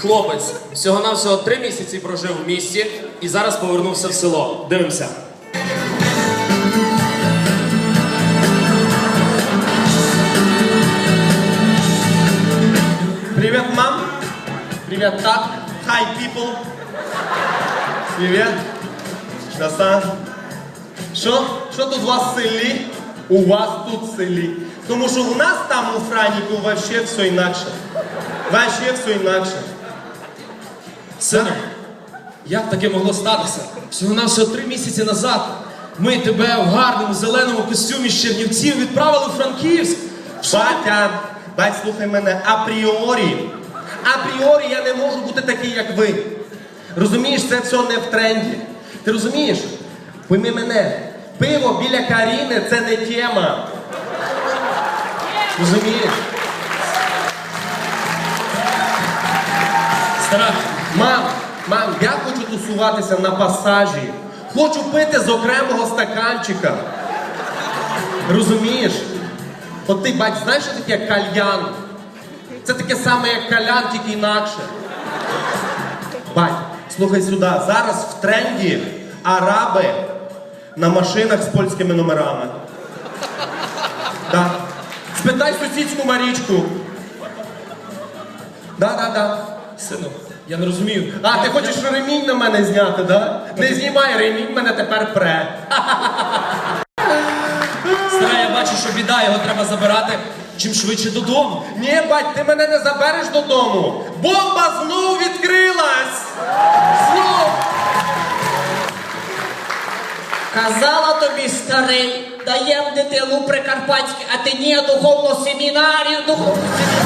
Хлопець всього-навсього три місяці прожив в місті і зараз повернувся в село. Дивимося. Привет, мам. Привет, так. Hi, people. Привет. Краса. Що? Що тут у вас в селі? У вас тут в селі. Тому що у нас там у Франіку вообще все інакше. Вообще все інакше. Сину, як таке могло статися? Всього-навсього три місяці назад ми тебе в гарному зеленому костюмі з Чернівців відправили в Франківськ. Батя, бать, слухай мене, апріорі. Апріорі я не можу бути такий, як ви. Розумієш, це все не в тренді. Ти розумієш? Пойми мене, пиво біля Каріни це не тема. Розумієш? Стара, Мам, мам, я хочу тусуватися на пасажі. Хочу пити з окремого стаканчика. Розумієш? От ти, бать, знаєш, що таке кальян? Це таке саме, як калян, тільки інакше. Бать, слухай сюди, зараз в тренді араби на машинах з польськими номерами. Да. Спитай сусідську Марічку. Да, да, да. сину, я не розумію. А, ти хочеш ремінь на мене зняти, да? Не знімай ремінь, мене тепер пре. Стара, я бачу, що біда, його треба забирати чим швидше додому. Ні, бать, ти мене не забереш додому. Бомба знов відкрилась! Знов! Казала тобі старий, даєм дитину прикарпатське, а ти ні, духовну семінарію, духовну семінарію.